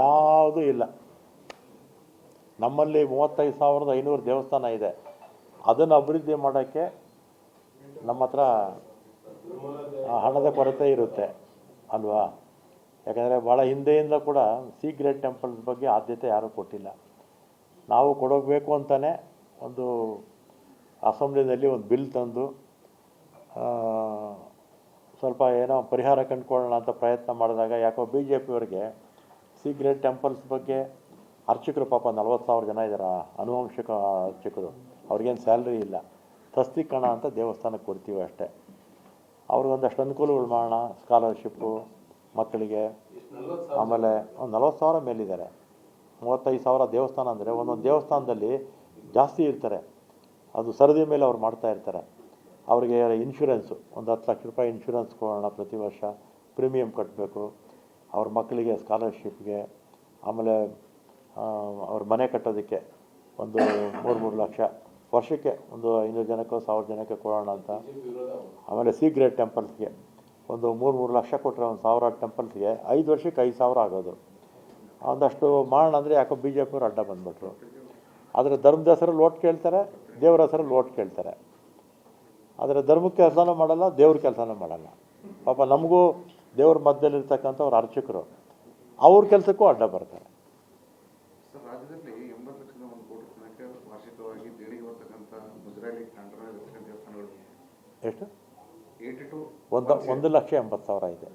ಯಾವುದೂ ಇಲ್ಲ. ನಮ್ಮಲ್ಲಿ ಮೂವತ್ತೈದು ಸಾವಿರದ ಐನೂರು ದೇವಸ್ಥಾನ ಇದೆ. ಅದನ್ನು ಅಭಿವೃದ್ಧಿ ಮಾಡೋಕ್ಕೆ ನಮ್ಮ ಹತ್ರ ಹಣದ ಕೊರತೆ ಇರುತ್ತೆ, ಅಲ್ವಾ? ಯಾಕಂದರೆ ಭಾಳ ಹಿಂದೆಯಿಂದ ಕೂಡ ಸೀಕ್ರೆಟ್ ಟೆಂಪಲ್ ಬಗ್ಗೆ ಆದ್ಯತೆ ಯಾರೂ ಕೊಟ್ಟಿಲ್ಲ. ನಾವು ಕೊಡೋಗಬೇಕು ಅಂತಲೇ ಒಂದು ಅಸೆಂಬ್ಲಿನಲ್ಲಿ ಒಂದು ಬಿಲ್ ತಂದು ಸ್ವಲ್ಪ ಏನೋ ಪರಿಹಾರ ಕಂಡುಕೊಳ್ಳೋಣ ಅಂತ ಪ್ರಯತ್ನ ಮಾಡಿದಾಗ ಯಾಕೋ ಬಿ ಜೆ ಪಿಯವರಿಗೆ ಸೀಕ್ರೆಟ್ ಟೆಂಪಲ್ಸ್ ಬಗ್ಗೆ ಅರ್ಚಕರು ಪಾಪ ನಲ್ವತ್ತು ಸಾವಿರ ಜನ ಇದ್ದಾರೆ? ಅನುವಂಶಿಕ ಅರ್ಚಕರು. ಅವ್ರಿಗೇನು ಸ್ಯಾಲ್ರಿ ಇಲ್ಲ. ತಸ್ತಿಕಣ ಅಂತ ದೇವಸ್ಥಾನಕ್ಕೆ ಕೊಡ್ತೀವಿ ಅಷ್ಟೇ. ಅವ್ರಿಗೊಂದಷ್ಟು ಅನುಕೂಲಗಳು ಮಾಡೋಣ ಸ್ಕಾಲರ್ಶಿಪ್ಪು ಮಕ್ಕಳಿಗೆ. ಆಮೇಲೆ ಒಂದು ನಲ್ವತ್ತು ಸಾವಿರ ಮೇಲಿದ್ದಾರೆ. ಮೂವತ್ತೈದು ಸಾವಿರ ದೇವಸ್ಥಾನ ಅಂದರೆ ಒಂದೊಂದು ದೇವಸ್ಥಾನದಲ್ಲಿ ಜಾಸ್ತಿ ಇರ್ತಾರೆ. ಅದು ಸರದಿ ಮೇಲೆ ಅವ್ರು ಮಾಡ್ತಾ ಇರ್ತಾರೆ. ಅವರಿಗೆ ಇನ್ಶೂರೆನ್ಸು ಒಂದು ಹತ್ತು ಲಕ್ಷ ರೂಪಾಯಿ ಇನ್ಶೂರೆನ್ಸ್ ಕೊಡೋಣ ಪ್ರತಿ ವರ್ಷ ಪ್ರೀಮಿಯಂ ಕಟ್ಟಬೇಕು ಅವ್ರ ಮಕ್ಕಳಿಗೆ ಸ್ಕಾಲರ್ಶಿಪ್ಗೆ ಆಮೇಲೆ ಅವ್ರ ಮನೆ ಕಟ್ಟೋದಕ್ಕೆ ಒಂದು ಮೂರು ಮೂರು ಲಕ್ಷ ವರ್ಷಕ್ಕೆ ಒಂದು ಐನೂರು ಜನಕ್ಕೋ ಸಾವಿರ ಜನಕ್ಕೆ ಕೊಡೋಣ ಅಂತ. ಆಮೇಲೆ ಸಿ ಗ್ರೇಡ್ ಟೆಂಪಲ್ಸ್ಗೆ ಒಂದು ಮೂರು ಮೂರು ಲಕ್ಷ ಕೊಟ್ಟರೆ ಒಂದು ಸಾವಿರ ಟೆಂಪಲ್ಸ್ಗೆ ಐದು ವರ್ಷಕ್ಕೆ ಐದು ಸಾವಿರ ಆಗೋದು. ಒಂದಷ್ಟು ಮಾಡೋಣ ಅಂದರೆ ಯಾಕೋ ಬಿ ಜೆ ಪಿಯವ್ರು ಅಡ್ಡ ಬಂದ್ಬಿಟ್ರು. ಆದರೆ ಧರ್ಮದ ಹೆಸರಲ್ಲಿ ಓಟ್ ಕೇಳ್ತಾರೆ, ದೇವರ ಹೆಸರಲ್ಲಿ ಓಟ್ ಕೇಳ್ತಾರೆ. ಆದರೆ ಧರ್ಮಕ್ಕೆ ಕೆಲಸನೂ ಮಾಡಲ್ಲ ದೇವ್ರ ಕೆಲಸನೂ ಮಾಡಲ್ಲ. ಪಾಪ ನಮಗೂ ದೇವ್ರ ಮಧ್ಯದಲ್ಲಿರ್ತಕ್ಕಂಥವ್ರು ಅರ್ಚಕರು ಅವ್ರ ಕೆಲಸಕ್ಕೂ ಅಡ್ಡ ಬರ್ತಾರೆ. ದೇವಸ್ಥಾನಗಳು. ಎಷ್ಟು? ಒಂದು ಒಂದು ಲಕ್ಷ ಎಂಬತ್ತು ಸಾವಿರ ಇದೆ.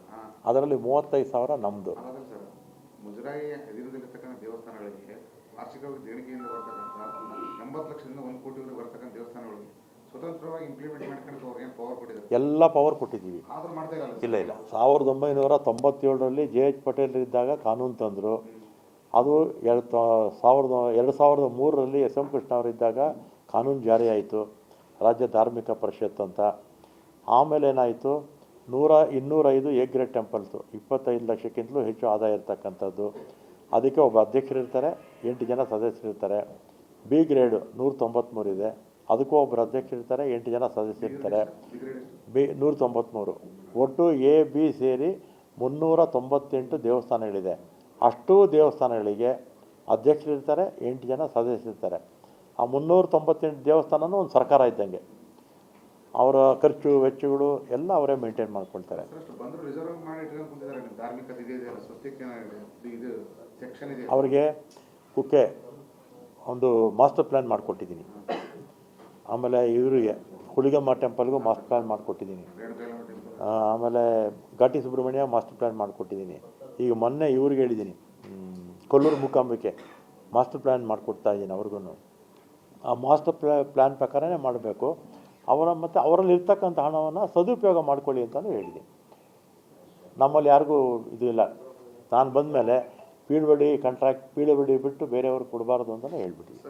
ಅದರಲ್ಲಿ ಮೂವತ್ತೈದು ಸಾವಿರ ನಮ್ಮದು ಮುಜರಾಯಿ ಅಧೀನದಲ್ಲಿರ್ತಕ್ಕಂಥ ದೇವಸ್ಥಾನಗಳಿಗೆ ವಾರ್ಷಿಕವಾಗಿ ದೇಣಿಗೆಯಿಂದ ಬರ್ತಕ್ಕಂಥ ಎಂಬತ್ತು ಲಕ್ಷದಿಂದ ಒಂದು ಕೋಟಿವರೆಗೆ ಬರ್ತಕ್ಕಂಥ ದೇವಸ್ಥಾನಗಳಿಗೆ ಎಲ್ಲ ಪವರ್ ಕೊಟ್ಟಿದ್ದೀವಿ. ಇಲ್ಲ ಇಲ್ಲ. ಸಾವಿರದ ಒಂಬೈನೂರ ತೊಂಬತ್ತೇಳರಲ್ಲಿ ಜೆ ಎಚ್ ಪಟೇಲ್ ಇದ್ದಾಗ ಕಾನೂನು ತಂದರು. ಅದು ಎರಡು ಸಾವಿರದ ಎರಡು ಸಾವಿರದ ಮೂರರಲ್ಲಿ ಎಸ್ ಎಂ ಕೃಷ್ಣ ಅವರಿದ್ದಾಗ ಕಾನೂನು ಜಾರಿ ಆಯಿತು ರಾಜ್ಯ ಧಾರ್ಮಿಕ ಪರಿಷತ್ ಅಂತ. ಆಮೇಲೆ ಏನಾಯಿತು? ನೂರ ಇನ್ನೂರೈದು ಎ ಗ್ರೇಡ್ ಟೆಂಪಲ್ಸು. ಇಪ್ಪತ್ತೈದು ಲಕ್ಷಕ್ಕಿಂತಲೂ ಹೆಚ್ಚು ಆದಾಯ ಇರ್ತಕ್ಕಂಥದ್ದು. ಅದಕ್ಕೆ ಒಬ್ಬ ಅಧ್ಯಕ್ಷರಿರ್ತಾರೆ ಎಂಟು ಜನ ಸದಸ್ಯರಿರ್ತಾರೆ. ಬಿ ಗ್ರೇಡು ನೂರ ತೊಂಬತ್ತ್ಮೂರು ಇದೆ ಅದಕ್ಕೂ ಒಬ್ಬರು ಅಧ್ಯಕ್ಷರಿರ್ತಾರೆ ಎಂಟು ಜನ ಸದಸ್ಯರಿರ್ತಾರೆ ಬಿ ನೂರ ತೊಂಬತ್ತ್ಮೂರು ಒಟ್ಟು ಎ ಬಿ ಸೇರಿ ಮುನ್ನೂರ ತೊಂಬತ್ತೆಂಟು ದೇವಸ್ಥಾನಗಳಿದೆ. ಅಷ್ಟೂ ದೇವಸ್ಥಾನಗಳಿಗೆ ಅಧ್ಯಕ್ಷರಿರ್ತಾರೆ ಎಂಟು ಜನ ಸದಸ್ಯರಿರ್ತಾರೆ ಆ ಮುನ್ನೂರ ತೊಂಬತ್ತೆಂಟು ದೇವಸ್ಥಾನವೂ ಒಂದು ಸರ್ಕಾರ ಇದ್ದಂಗೆ. ಅವರ ಖರ್ಚು ವೆಚ್ಚಗಳು ಎಲ್ಲ ಅವರೇ ಮೇಂಟೈನ್ ಮಾಡ್ಕೊಳ್ತಾರೆ. ಅವರಿಗೆ ಕುಕ್ಕೆ ಒಂದು ಮಾಸ್ಟರ್ ಪ್ಲ್ಯಾನ್ ಮಾಡಿಕೊಟ್ಟಿದ್ದೀನಿ. ಆಮೇಲೆ ಇವರಿಗೆ ಹುಳಿಗಮ್ಮ ಟೆಂಪಲ್ಗೂ ಮಾಸ್ಟರ್ ಪ್ಲ್ಯಾನ್ ಮಾಡಿಕೊಟ್ಟಿದ್ದೀನಿ. ಆಮೇಲೆ ಘಾಟಿ ಸುಬ್ರಹ್ಮಣ್ಯ ಮಾಸ್ಟರ್ ಪ್ಲ್ಯಾನ್ ಮಾಡಿಕೊಟ್ಟಿದ್ದೀನಿ. ಈಗ ಮೊನ್ನೆ ಇವ್ರಿಗೆ ಹೇಳಿದ್ದೀನಿ ಕೊಲ್ಲೂರು ಮುಕಾಂಬಿಕೆ ಮಾಸ್ಟರ್ ಪ್ಲ್ಯಾನ್ ಮಾಡಿಕೊಡ್ತಾ ಇದ್ದೀನಿ ಅವ್ರಿಗೂ ಆ ಮಾಸ್ಟರ್ ಪ್ಲ್ಯಾ ಪ್ಲ್ಯಾನ್ ಪ್ರಕಾರನೇ ಮಾಡಬೇಕು. ಅವರ ಮತ್ತು ಅವರಲ್ಲಿ ಇರ್ತಕ್ಕಂಥ ಹಣವನ್ನು ಸದುಪಯೋಗ ಮಾಡ್ಕೊಳ್ಳಿ ಅಂತಲೂ ಹೇಳಿದ್ದೀನಿ. ನಮ್ಮಲ್ಲಿ ಯಾರಿಗೂ ಇದು ಇಲ್ಲ. ನಾನು ಬಂದ ಮೇಲೆ ಪೀಳ್ಬಡಿ ಕಾಂಟ್ರಾಕ್ಟ್ ಪೀಳ್ಬಡಿ ಬಿಟ್ಟು ಬೇರೆಯವ್ರಿಗೆ ಕೊಡಬಾರ್ದು ಅಂತಲೇ ಹೇಳ್ಬಿಟ್ಟಿದ್ದೀನಿ.